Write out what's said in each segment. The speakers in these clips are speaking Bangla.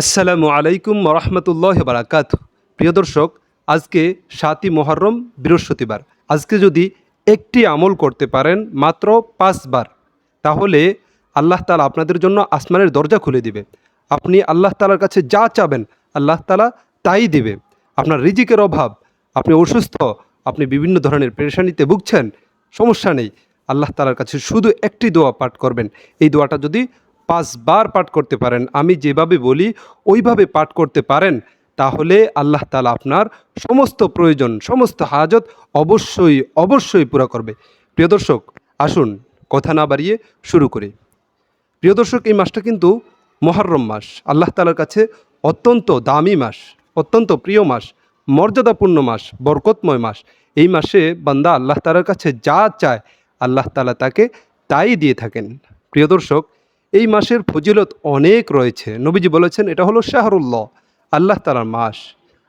আসসালামু আলাইকুম রহমতুল্লাহ বারাকাত প্রিয় দর্শক, আজকে সাতই মহরম বৃহস্পতিবার। আজকে যদি একটি আমল করতে পারেন মাত্র পাঁচবার তাহলে আল্লাহ তালা আপনাদের জন্য আসমানের দরজা খুলে দিবে। আপনি আল্লাহ তালার কাছে যা চাবেন, আল্লাহ তালা তাই দিবে। আপনার রিজিকের অভাব, আপনি অসুস্থ, আপনি বিভিন্ন ধরনের পেরেশানিতে ভুগছেন, সমস্যা নেই। আল্লাহ তালার কাছে শুধু একটি দোয়া পাঠ করবেন। এই দোয়াটা যদি পাঁচবার পাঠ করতে পারেন। আমি যেভাবে বলি, ওইভাবে পাঠ করতে পারেন। তাহলে আল্লাহ তালা আপনার সমস্ত প্রয়োজন, সমস্ত হাজত অবশ্যই অবশ্যই পুরা করবে। প্রিয় দর্শক, আসুন কথা না বাড়িয়ে শুরু করি। প্রিয় দর্শক, এই মাসটা কিন্তু মহরম মাস। আল্লাহ তালার কাছে অত্যন্ত দামি মাস, অত্যন্ত প্রিয় মাস, মর্যাদাপূর্ণ মাস, বরকতময় মাস। এই মাসে বান্দা আল্লাহ তালার কাছে যা চায়, আল্লাহ তালা তাকে তাই দিয়ে থাকেন। প্রিয় দর্শক এই মাসের ফজিলত অনেক রয়েছে। নবীজি বলেছেন, এটা হলো শাহরুল্লাহ, আল্লাহ তালার মাস।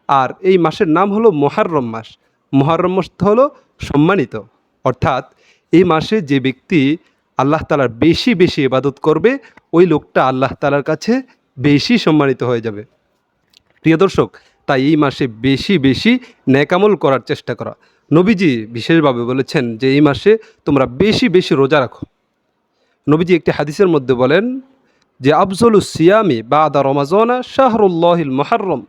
আর এই মাসের নাম হলো মহারম মাস। মহারম মাস হলো সম্মানিত। অর্থাৎ এই মাসে যে ব্যক্তি আল্লাহ তালার বেশি বেশি ইবাদত করবে, ওই লোকটা আল্লাহ তালার কাছে বেশি সম্মানিত হয়ে যাবে। প্রিয় দর্শক, তাই এই মাসে বেশি বেশি ন্যাকামল করার চেষ্টা করা। নবীজি বিশেষভাবে বলেছেন যে, এই মাসে তোমরা বেশি বেশি রোজা রাখো। নবীজি একটি হাদিসের মধ্যে বলেন যে, আফজলু সিয়ামি বা আদা রমাজনা শাহরুল্লাহিল মহারম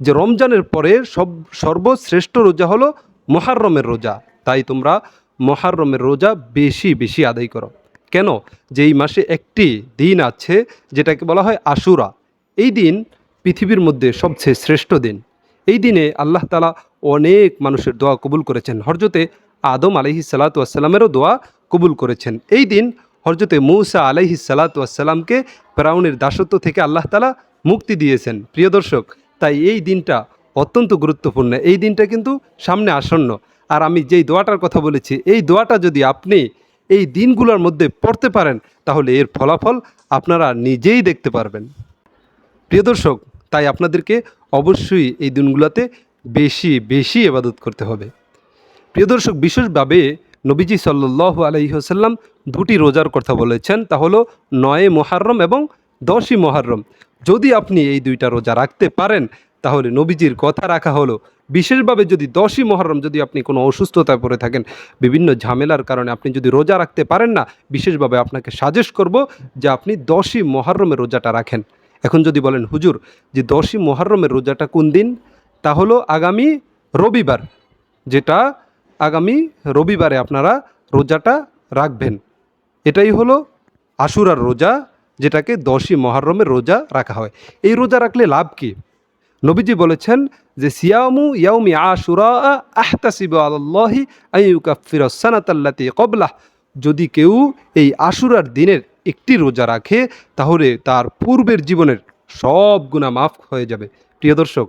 যে, রমজানের পরে সব, সর্বশ্রেষ্ঠ রোজা হলো মহারমের রোজা। তাই তোমরা মহারমের রোজা বেশি বেশি আদায় করো। কেন? যে, এই মাসে একটি দিন আছে যেটাকে বলা হয় আশুরা। এই দিন পৃথিবীর মধ্যে সবচেয়ে শ্রেষ্ঠ দিন। এই দিনে আল্লাহ তালা অনেক মানুষের দোয়া কবুল করেছেন। হরজতে আদম আলহি সালাতামেরও দোয়া কবুল করেছেন। এই দিন হরজতে মৌসা আলহি সালাতামকে ফেরাউনের দাসত্ব থেকে আল্লাহ তালা মুক্তি দিয়েছেন। প্রিয় দর্শক, তাই এই দিনটা অত্যন্ত গুরুত্বপূর্ণ। এই দিনটা কিন্তু সামনে আসন্ন। আর আমি যেই দোয়াটার কথা বলেছি, এই দোয়াটা যদি আপনি এই দিনগুলোর মধ্যে পড়তে পারেন, তাহলে এর ফলাফল আপনারা নিজেই দেখতে পারবেন। প্রিয় দর্শক, তাই আপনাদেরকে অবশ্যই এই দিনগুলোতে বেশি বেশি এবাদত করতে হবে। প্রিয় দর্শক, বিশেষভাবে নবীজি সাল্লাহ আলহিহসাল্লাম দুটি রোজার কথা বলেছেন, তা হলো নয় মহারম এবং দশই মহারম যদি আপনি এই দুইটা রোজা রাখতে পারেন, তাহলে নবীজির কথা রাখা হলো। বিশেষভাবে যদি দশই মহরম যদি আপনি কোনো অসুস্থতায় পড়ে থাকেন, বিভিন্ন ঝামেলার কারণে আপনি যদি রোজা রাখতে পারেন না, বিশেষভাবে আপনাকে সাজেস্ট করব যে আপনি দশই মহরমের রোজাটা রাখেন। এখন যদি বলেন, হুজুর, যে দশই মহরমের রোজাটা কোন দিন? তা হলো আগামী রবিবার, যেটা আগামী রবিবারে আপনারা রোজাটা রাখবেন। এটাই হলো আশুরার রোজা, যেটাকে দশই মহরমের রোজা রাখা হয়। এই রোজা রাখলে লাভ কী? নবীজি বলেছেন যে, সিয়ামু ইয়াউমি আশুরা আহতাসিব আল্লাহি আইউকাফির সানাতাল্লাতি কবলাহ যদি কেউ এই আশুরার দিনের একটি রোজা রাখে, তাহলে তার পূর্বের জীবনের সব গুণা মাফ হয়ে যাবে। প্রিয় দর্শক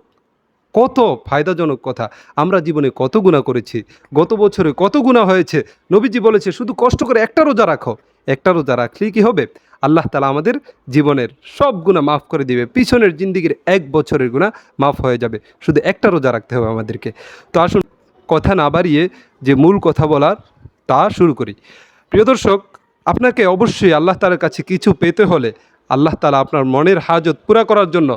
কত ফায়দাজনক কথা। আমরা জীবনে কত গুণা করেছি, গত বছরে কত গুণা হয়েছে, নবীজি বলেছে, শুধু কষ্ট করে একটা রোজা রাখো। একটা রোজা রাখলেই কি হবে? আল্লাহ তালা আমাদের জীবনের সব গুণা মাফ করে দিবে। পিছনের জিন্দিগির এক বছরের গুণা মাফ হয়ে যাবে। শুধু একটা রোজা রাখতে হবে আমাদেরকে। তো আসুন, কথা না বাড়িয়ে যে মূল কথা বলার, তা শুরু করি। প্রিয় দর্শক, আপনাকে অবশ্যই আল্লাহ তালার কাছে কিছু পেতে হলে, আল্লাহ তালা আপনার মনের হাজত পুরা করার জন্য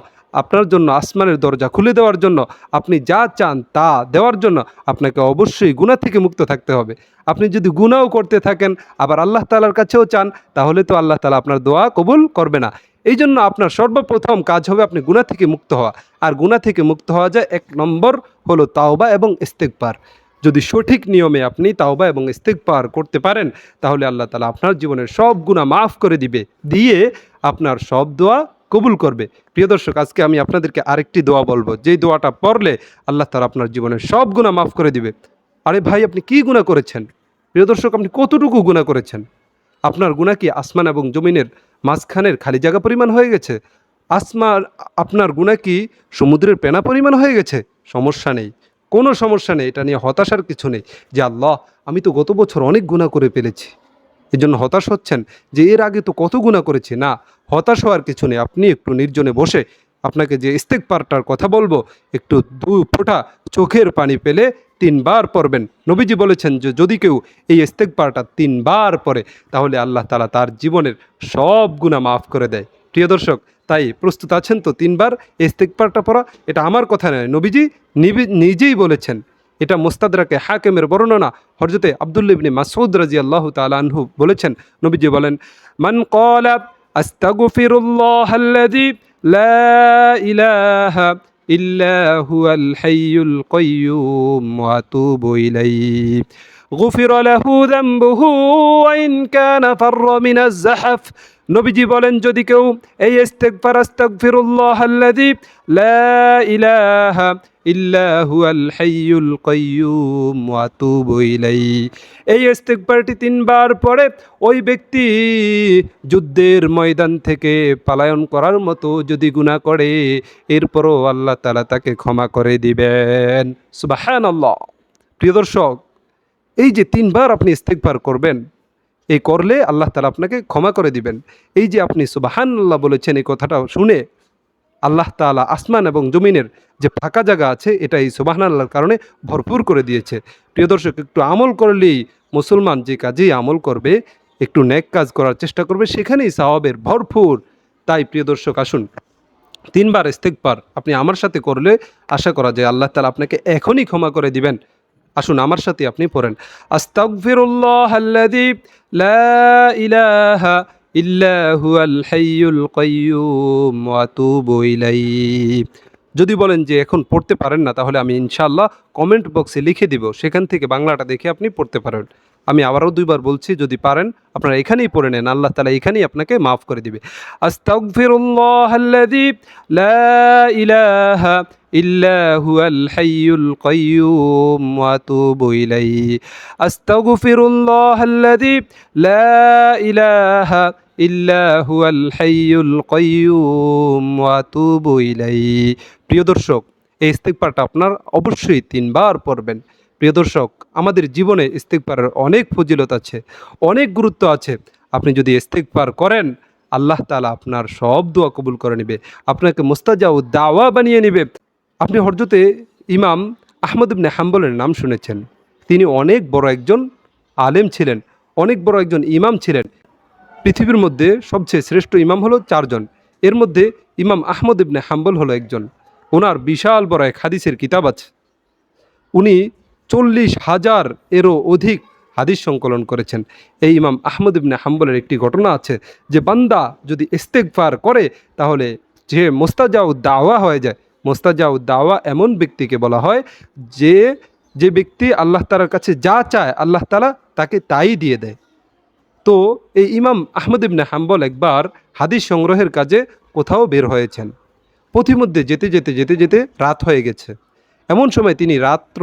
আপনার জন্য আসমানের দরজা খুলে দেওয়ার জন্য, আপনি যা চান তা দেওয়ার জন্য আপনাকে অবশ্যই গুণা থেকে মুক্ত থাকতে হবে। আপনি যদি গুণাও করতে থাকেন, আবার আল্লাহ তালার কাছেও চান, তাহলে তো আল্লাহ তালা আপনার দোয়া কবুল করবে না। এই জন্য আপনার সর্বপ্রথম কাজ হবে আপনি গুণা থেকে মুক্ত হওয়া। আর গুণা থেকে মুক্ত হওয়া যায় এক নম্বর হলো তাওবা এবং ইস্তেকবার যদি সঠিক নিয়মে আপনি তাওবা এবং ইস্তেকবার করতে পারেন, তাহলে আল্লাহ তালা আপনার জীবনের সব গুণা মাফ করে দিবে। দিয়ে আপনার সব দোয়া কবুল করবে। প্রিয় দর্শক, আজকে আমি আপনাদেরকে আরেকটি দোয়া বলব। যেই দোয়াটা পড়লে আল্লাহ তালা আপনার জীবনের সব গুণা মাফ করে দিবে। আরে ভাই, আপনি কি গুণা করেছেন? প্রিয় দর্শক, আপনি কতটুকু গুণা করেছেন? আপনার গুণা কি আসমান এবং জমিনের মাঝখানের খালি জায়গা পরিমাণ হয়ে গেছে? আসমান আপনার গুণা কি সমুদ্রের পেনা পরিমাণ হয়ে গেছে? সমস্যা নেই। কোনো সমস্যা নেই। এটা নিয়ে হতাশার কিছু নেই যে আল্লাহ, আমি তো গত বছর অনেক গুণা করে ফেলেছি। এই জন্য হতাশ হচ্ছেন যে এর আগে তো কত গুণা করেছি। না, হতাশ হওয়ার কিছু নেই। আপনি একটু নির্জনে বসে আপনাকে যে ইস্তেক পারটার কথা বলব, একটু দু ফোঁটা চোখের পানি পেলে তিনবার পড়বেন। নবীজি বলেছেন যে, যদি কেউ এই ইস্তেক পারটা তিনবার পড়ে, তাহলে আল্লাহ তালা তার জীবনের সব গুণা মাফ করে দেয়। প্রিয় দর্শক, তাই প্রস্তুত আছেন তো তিনবার ইস্তেকবারটা পড়া? এটা আমার কথা নয়। নবীজি নিবি- নিজেই বলেছেন এটা মোস্তাদরাকে হাকেমের বর্ণনা হরজতে আবদুল্লিবনে মাসুদ রাজি আল্লাহ তালাহু বলেছেন। নবীজি বলেন, মান কলা আস্তাগফিরুল্লাহ আল্লাযী লা ইলাহা ইল্লা হুয়াল হাইয়ুল কাইয়্যুম ওয়া আতুবু ইলাইহি। গুফির জাহাফ নবীজি বলেন, যদি কেউ এই ইস্তেকফার আস্তাগফিরুল্লাহ লা ইলাহা এই ইস্তেকফারটি তিনবার পরে ওই ব্যক্তি যুদ্ধের ময়দান থেকে পালায়ন করার মতো যদি গুনাহ করে, এরপরও আল্লাহ তালা তাকে ক্ষমা করে দিবেন। সুবহানাল্লাহ। প্রিয় দর্শক এই যে তিনবার আপনি ইস্তেকবার করবেন, এই করলে আল্লাহ তালা আপনাকে ক্ষমা করে দিবেন। এই যে আপনি সুবাহান আল্লাহ বলেছেন এই কথাটা শুনে, আল্লাহ তালা আসমান এবং জমিনের যে ফাঁকা জায়গা আছে, এটা এই সুবাহান আল্লাহর কারণে ভরপুর করে দিয়েছে। প্রিয় দর্শক, একটু আমল করলেই মুসলমান যে কাজেই আমল করবে, একটু ন্যাক কাজ করার চেষ্টা করবে, সেখানেই সাওয়াবের ভরপুর। তাই প্রিয় দর্শক, আসুন, তিনবার ইস্তেকবার আপনি আমার সাথে করলে আশা করা যায় আল্লাহ তালা আপনাকে এখনই ক্ষমা করে দিবেন। আসুন আমার সাথে আপনি পড়েন। আস্তাগফিরুল্লাহ লা ইল্লা হুয়াল হাইয়ুল কাইয়্যুম ওয়া আতুবু ইলাইহি। যদি বলেন যে এখন পড়তে পারেন না, তাহলে আমি ইনশাআল্লাহ কমেন্ট বক্সে লিখে দিব। সেখান থেকে বাংলাটা দেখে আপনি পড়তে পারেন। আমি আবারও দুইবার বলছি, যদি পারেন, আপনারা এখানেই পড়ে নেন। আল্লাহ তালা এখানেই আপনাকে মাফ করে দিবে। আস্তাগফিরুল্লাহ ইল্লা হুয়াল হাইয়ুল কয়ুম ওয়াতুবু ইলাই প্রিয় দর্শক, এই ইস্তেকপারটা আপনার অবশ্যই তিনবার পড়বেন। প্রিয় দর্শক, আমাদের জীবনে ইস্তেকপারের অনেক ফজিলত আছে, অনেক গুরুত্ব আছে। আপনি যদি ইস্তেকপার করেন, আল্লাহ তালা আপনার সব দোয়া কবুল করে নেবে, আপনাকে মোস্তাজা ও দাওয়া বানিয়ে নেবে। আপনি হরজতে ইমাম আহমদ ইবনে হাম্বলের নাম শুনেছেন। তিনি অনেক বড় একজন আলেম ছিলেন, অনেক বড় একজন ইমাম ছিলেন। পৃথিবীর মধ্যে সবচেয়ে শ্রেষ্ঠ ইমাম হলো চারজন। এর মধ্যে ইমাম আহমদ ইবনে হাম্বল হলো একজন। ওনার বিশাল বড় এক হাদিসের কিতাব আছে। উনি চল্লিশ হাজার এরও অধিক হাদিস সংকলন করেছেন। এই ইমাম আহমদ ইবনে হাম্বলের একটি ঘটনা আছে যে বান্দা যদি ইস্তেকফার করে তাহলে যে মোস্তাজাউ দাওয়া হয়ে যায়। মোস্তাজাউ দাওয়া এমন ব্যক্তিকে বলা হয় যে যে ব্যক্তি আল্লাহ তালার কাছে যা চায় আল্লাহ তালা তাকে তাই দিয়ে দেয়। তো এই ইমাম আহমদ ইবনে হাম্বল একবার হাদিস সংগ্রহের কাজে কোথাও বের হয়েছেন। পথিমধ্যে যেতে যেতে যেতে যেতে রাত হয়ে গেছে। এমন সময় তিনি রাত্র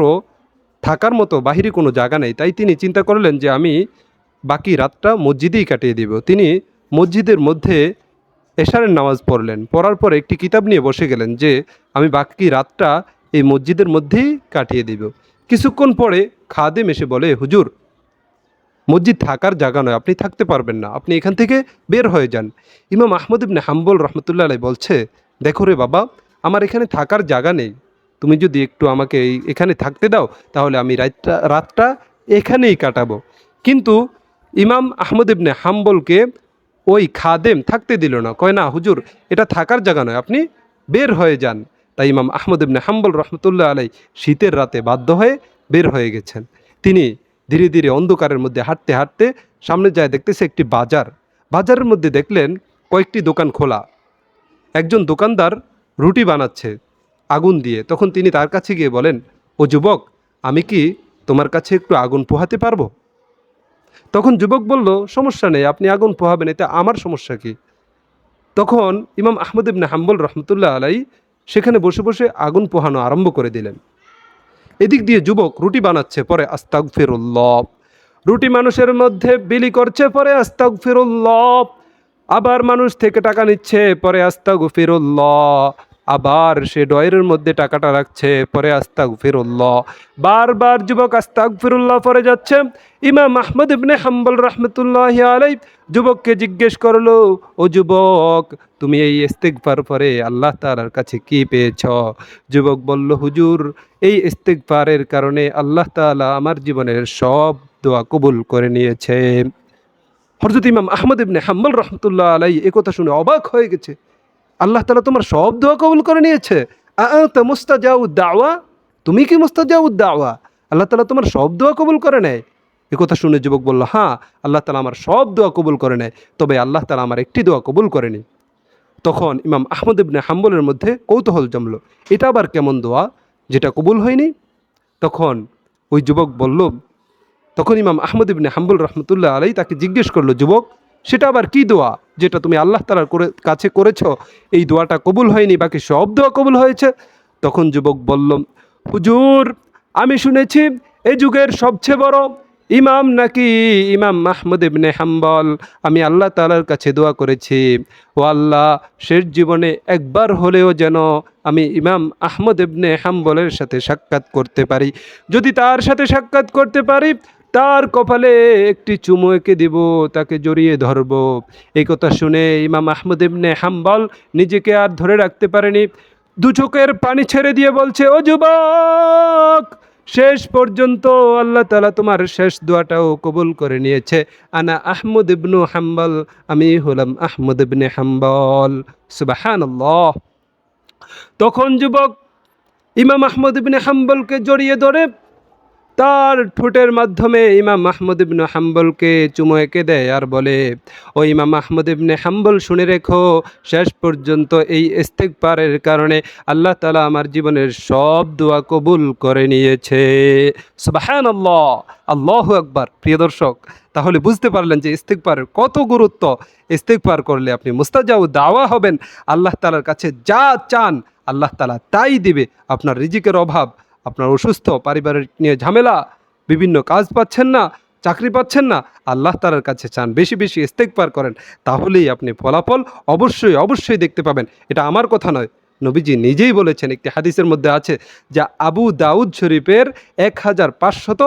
থাকার মতো বাহিরে কোনো জায়গা নেই। তাই তিনি চিন্তা করলেন যে আমি বাকি রাতটা মসজিদেই কাটিয়ে দিব। তিনি মসজিদের মধ্যে এশারের নামাজ পড়লেন। পড়ার পর একটি কিতাব নিয়ে বসে গেলেন যে আমি বাকি রাতটা এই মসজিদের মধ্যেই কাটিয়ে দিব। কিছুক্ষণ পরে খাদেম এসে বলে, হুজুর মসজিদ থাকার জায়গা নয়, আপনি থাকতে পারবেন না। আপনি এখান থেকে বের হয়ে যান। ইমাম আহমদ ইবনে হাম্বল রহমতুল্লাহ আলাই বলছে, দেখো রে বাবা, আমার এখানে থাকার জায়গা নেই। তুমি যদি একটু আমাকে এখানে থাকতে দাও, তাহলে আমি রাতটা রাতটা এখানেই কাটাবো। কিন্তু ইমাম আহমদ ইবনে হাম্বলকে ওই খাদেম থাকতে দিল না। কয়, না, হুজুর, এটা থাকার জায়গা নয়, আপনি বের হয়ে যান। তাই ইমাম আহমদ ইবনে হাম্বল রহমতুল্লাহ আলাই শীতের রাতে বাধ্য হয়ে বের হয়ে গেছেন। তিনি ধীরে ধীরে অন্ধকারের মধ্যে হাঁটতে হাঁটতে সামনে যায় দেখতেছে একটি বাজার। বাজারের মধ্যে দেখলেন কয়েকটি দোকান খোলা। একজন দোকানদার রুটি বানাচ্ছে আগুন দিয়ে। তখন তিনি তার কাছে গিয়ে বলেন, ও যুবক, আমি কি তোমার কাছে একটু আগুন পোহাতে পারব? তখন যুবক বলল, সমস্যা নেই, আপনি আগুন পোহাবেন, এতে আমার সমস্যা কি? তখন ইমাম আহমদ ইবনে হাম্বল রহমতুল্লাহ আলাই সেখানে বসে বসে আগুন পোহানো আরম্ভ করে দিলেন। এদিক দিয়ে যুবক রুটি বানাচ্ছে, পরে আস্তাক ফিরুল্লভ রুটি মানুষের মধ্যে বিলি করছে, পরে আস্তাক ফিরুল্লভ আবার মানুষ থেকে টাকা নিচ্ছে, পরে আস্তাক ফিরুল্লাহ আবার সে ডয়ের মধ্যে টাকাটা রাখছে, পরে আস্তাক ফিরুল্লাহ বারবার যুবক আস্তাক ফিরুল্লাহ পরে যাচ্ছে। ইমাম আহমদ ইবনে হাম্বল রহমতুল্লাহ আলাই যুবককে জিজ্ঞেস করল, ও যুবক, তুমি এই ইস্তেকবার পরে আল্লাহ তালার কাছে কি পেয়েছ? যুবক বলল, হুজুর, এই ইস্তেকবারের কারণে আল্লাহ তাআলা আমার জীবনের সব দোয়া কবুল করে নিয়েছে। হরজত ইমাম আহমদ ইবনে হাম্বল রহমতুল্লাহ আলাই একথা শুনে অবাক হয়ে গেছে। আল্লাহ তালা তোমার সব দোয়া কবুল করে নিয়েছে। দাওয়া? তুমি কি মুস্তাজাউ দাওয়া? আল্লাহ তালা তোমার সব দোয়া কবুল করে নেয়। এ কথা শুনে যুবক বলল হ্যাঁ আল্লাহ তালা আমার সব দোয়া কবুল করে নেয়, তবে আল্লাহ তালা আমার একটি দোয়া কবুল করেনি। তখন ইমাম আহমদ ইবনে হাম্বলের মধ্যে কৌতূহল জমল, এটা আবার কেমন দোয়া? যেটা কবুল হয়নি? তখন ওই যুবক বলল, তখন ইমাম আহমদ ইবনে হাম্বুল রহমতুল্লাহ আলাই তাকে জিজ্ঞেস করল, যুবক সেটা আবার কি দোয়া যেটা তুমি আল্লাহ তালার করে কাছে করেছ? এই দোয়াটা কবুল হয়নি, বাকি সব দোয়া কবুল হয়েছে। তখন যুবক বলল, হুজুর, আমি শুনেছি এই যুগের সবচেয়ে বড় ইমাম নাকি ইমাম মাহমুদ ইবনে হাম্বল। আমি আল্লাহ তালার কাছে দোয়া করেছি। ও আল্লাহ, শেষ জীবনে একবার হলেও যেন আমি ইমাম আহমদ ইবনে হাম্বলের সাথে সাক্ষাৎ করতে পারি। যদি তার সাথে সাক্ষাৎ করতে পারি তার কপালে একটি চুমু এঁকে দিব, তাকে জড়িয়ে ধরব। এই কথা শুনে ইমাম আহমদ ইবনে হাম্বল নিজেকে আর ধরে রাখতে পারেনি। দু চোখের পানি ছেড়ে দিয়ে বলছে, ও যুবক, শেষ পর্যন্ত আল্লাহ তালা তোমার শেষ দোয়াটাও কবুল করে নিয়েছে। আনা আহমদ ইবনু হাম্বল, আমি হলাম আহমদ ইবনে হাম্বল। সুবাহান তখন যুবক ইমাম আহমদ ইবনে হাম্বলকে জড়িয়ে ধরে তার ঠোঁটের মাধ্যমে ইমাম মাহমুদ ইবনে হাম্বলকে চুমো এঁকে দেয় আর বলে, ও ইমাম মাহমুদ ইবনে হাম্বল, শুনে রেখো, শেষ পর্যন্ত এই ইস্তেকবারের কারণে আল্লাহ তালা আমার জীবনের সব দোয়া কবুল করে নিয়েছে। সুবাহান আল্লাহ আল্লাহ আকবার। প্রিয় দর্শক, তাহলে বুঝতে পারলেন যে ইস্তেকবারের কত গুরুত্ব। ইস্তেকবার করলে আপনি মুস্তাজাউ দাওয়া হবেন। আল্লাহ তালার কাছে যা চান, আল্লাহ তালা তাই দিবে। আপনার রিজিকের অভাব আপনার অসুস্থ, পারিবারিক নিয়ে ঝামেলা, বিভিন্ন কাজ পাচ্ছেন না, চাকরি পাচ্ছেন না, আল্লাহ তালার কাছে চান বেশি বেশি ইস্তেকবার করেন, তাহলেই আপনি ফলাফল অবশ্যই অবশ্যই দেখতে পাবেন। এটা আমার কথা নয়, নবীজি নিজেই বলেছেন, একটি হাদিসের মধ্যে আছে যা আবু দাউদ শরীফের এক হাজার পাঁচশত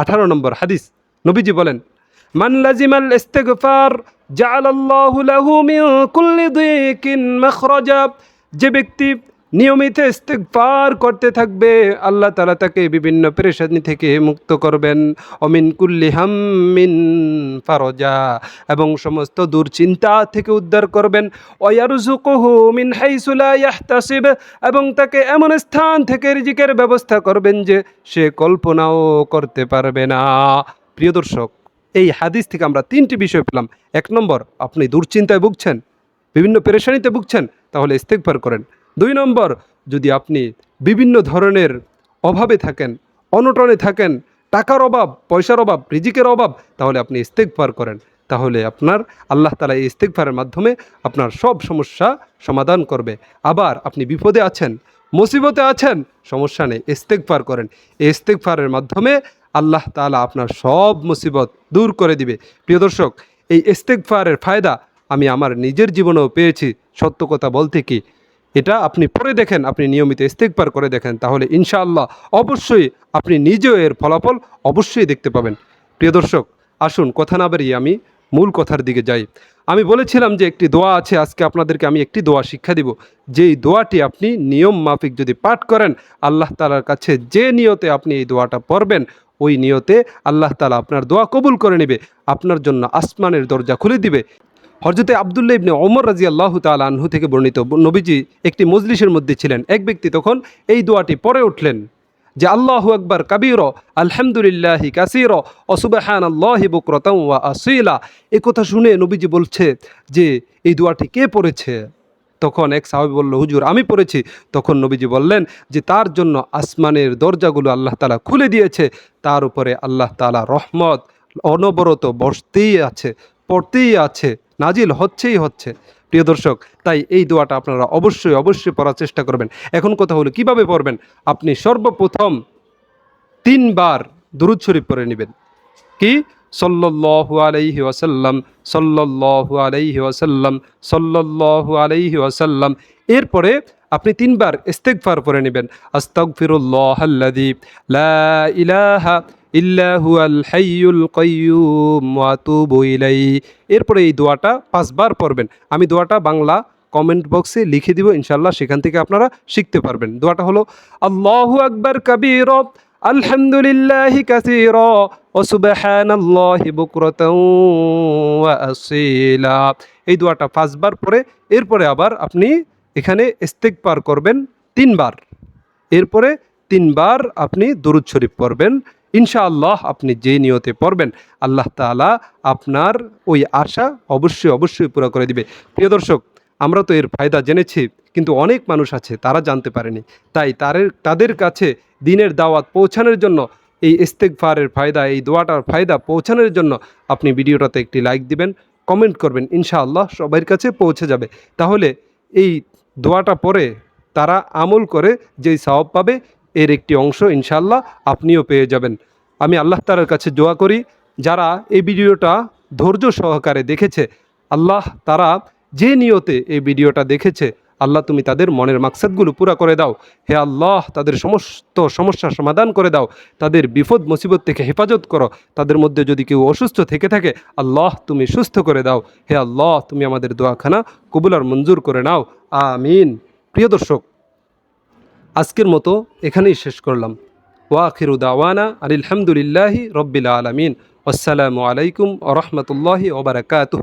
আঠারো নম্বর হাদিস। নবীজি বলেন, মান লাজিমাল ইস্তেগফার, জাআলাল্লাহু লাহু মিন কুল্লি দিকিন মাখরাজা। যে ব্যক্তি নিয়মিত ইস্তেগফার করতে থাকবে। আল্লাহ তালা তাকে বিভিন্ন পেরেশানি থেকে মুক্ত করবেন। অমিন কুল্লি হাম্মিন ফারজা এবং সমস্ত দুর্চিন্তা থেকে উদ্ধার করবেন। অয়ারুজুকুহু মিন হাইসুলা ইয়াহতাসিব এবং তাকে এমন স্থান থেকে রিজিকের ব্যবস্থা করবেন যে সে কল্পনাও করতে পারবে না। প্রিয় দর্শক, এই হাদিস থেকে আমরা তিনটি বিষয় পেলাম। এক নম্বর, আপনি দুশ্চিন্তায় ভুগছেন, বিভিন্ন পেরেশানিতে ভুগছেন, তাহলে ইস্তেকবার করেন। দুই নম্বর, যদি আপনি বিভিন্ন ধরনের অভাবে থাকেন, অনটনে থাকেন, টাকার অভাব, পয়সার অভাব, রিজিকের অভাব, তাহলে আপনি ইস্তেকবার করেন। তাহলে আপনার, আল্লাহ তালা এই ইস্তেকফারের মাধ্যমে আপনার সব সমস্যা সমাধান করবে। আবার আপনি বিপদে আছেন, মুসিবতে আছেন, সমস্যা নেই ইস্তেকফার করেন। এই ইস্তেকফারের মাধ্যমে আল্লাহ তালা আপনার সব মুসিবত দূর করে দিবে। প্রিয় দর্শক, এই ইস্তেকফারের ফায়দা আমি আমার নিজের জীবনেও পেয়েছি। সত্য কথা বলতে কি এটা আপনি পরে দেখেন, আপনি নিয়মিত ইস্তেকবার করে দেখেন, তাহলে ইনশাআল্লাহ অবশ্যই আপনি নিজেও এর ফলাফল অবশ্যই দেখতে পাবেন। প্রিয় দর্শক, আসুন কথা না বেরিয়ে আমি মূল কথার দিকে যাই। আমি বলেছিলাম যে একটি দোয়া আছে, আজকে আপনাদেরকে আমি একটি দোয়া শিক্ষা দিব। যেই দোয়াটি আপনি নিয়ম মাফিক যদি পাঠ করেন, আল্লাহ তালার কাছে যে নিয়তে আপনি এই দোয়াটা পড়বেন, ওই নিয়তে আল্লাহ তালা আপনার দোয়া কবুল করে নেবে, আপনার জন্য আসমানের দরজা খুলে দিবে। হরজতে আবদুল্লাহ ইবনে ওমর রাজি আল্লাহ তাল আনহু থেকে বর্ণিত নবীজি একটি মজলিসের মধ্যে ছিলেন। এক ব্যক্তি তখন এই দোয়াটি পরে উঠলেন যে, আল্লাহ আকবর, কাবির, আলহামদুলিল্লাহি কাসির অসুবাহান আল্লাহি বকরতাম ওয়া আসিলা। এ কথা শুনে নবীজি বলছে যে, এই দোয়াটি কে পড়েছে? তখন এক সাহাবি বলল, হুজুর, আমি পড়েছি। তখন নবীজি বললেন যে, তার জন্য আসমানের দরজাগুলো আল্লাহ তালা খুলে দিয়েছে। তার উপরে আল্লাহ তালা রহমত, অনবরত বসতেই আছে, পড়তেই আছে। নাজিল হচ্ছেই হচ্ছে। প্রিয় দর্শক, তাই এই দোয়াটা আপনারা অবশ্যই অবশ্যই পড়ার চেষ্টা করবেন। এখন কথা হলো, কীভাবে পড়বেন? আপনি সর্বপ্রথম তিনবার দুরুদ শরীফ পড়ে নেবেন। কি? সল্লাল্লাহু আলাইহি ওয়াসাল্লাম, সল্লাল্লাহু আলাইহি ওয়াসাল্লাম, সল্লাল্লাহু আলাইহি ওয়াসাল্লাম। এরপরে আপনি তিনবার ইস্তেগফার পড়ে নেবেন। আস্তাগফিরুল্লাহ লা ইলাহা ইল্লাহু আল হাইয়ুল কাইয়ুম ওয়া আতুবু এরপরে এই দোয়াটা পাঁচবার পড়বেন। আমি দোয়াটা বাংলা কমেন্ট বক্সে লিখে দিব ইনশাল্লাহ সেখান থেকে আপনারা শিখতে পারবেন। দোয়াটা হলো, আল্লাহু আকবার কাবীর, আলহামদুলিল্লাহ কাসীর ও সুবহানাল্লাহি বুকরাতাও ওয়া আসীলা। এই দোয়াটা পাঁচবার পরে এরপরে আবার আপনি এখানে ইস্তেকবার করবেন তিনবার। এরপরে তিনবার আপনি দুরুদ শরীফ পড়বেন। ইনশাআল্লাহ আপনি যে নিয়তে পড়বেন, আল্লাহ তাআলা আপনার ওই আশা অবশ্যই অবশ্যই পুরো করে দিবে। প্রিয় দর্শক, আমরা তো এর ফায়দা জেনেছি, কিন্তু অনেক মানুষ আছে, তারা জানতে পারেনি। তাই তাদের তাদের কাছে দিনের দাওয়াত পৌঁছানোর জন্য, এই ইস্তেকফারের ফায়দা, এই দোয়াটার ফায়দা পৌঁছানোর জন্য আপনি ভিডিওটাতে একটি লাইক দিবেন, কমেন্ট করবেন, ইনশাআল্লাহ সবার কাছে পৌঁছে যাবে। তাহলে এই দোয়াটা পরে তারা আমল করে যেই সওয়াব পাবে এর একটি অংশ ইনশাল্লাহ আপনিও পেয়ে যাবেন। আমি আল্লাহ তালার কাছে দোয়া করি, যারা এই ভিডিওটা ধৈর্য সহকারে দেখেছে, আল্লাহ তারা যে নিয়তে এই ভিডিওটা দেখেছে, আল্লাহ তুমি তাদের মনের মাকসাদগুলো পুরা করে দাও। হে আল্লাহ, তাদের সমস্ত সমস্যার সমাধান করে দাও, তাদের বিপদ, মুসিবত থেকে হেফাজত করো। তাদের মধ্যে যদি কেউ অসুস্থ থেকে থাকে, আল্লাহ তুমি সুস্থ করে দাও। হে আল্লাহ, তুমি আমাদের দোয়াখানা কবুলার মঞ্জুর করে নাও। আমিন। প্রিয় দর্শক আজকের মতো এখানেই শেষ করলাম। ওয়াখিরু দাওয়ানা আলহামদুলিল্লাহি রব্বিল আলমিন। আসসালামু আলাইকুম আ রহমতুল্লাহি ওবরাকাতুহ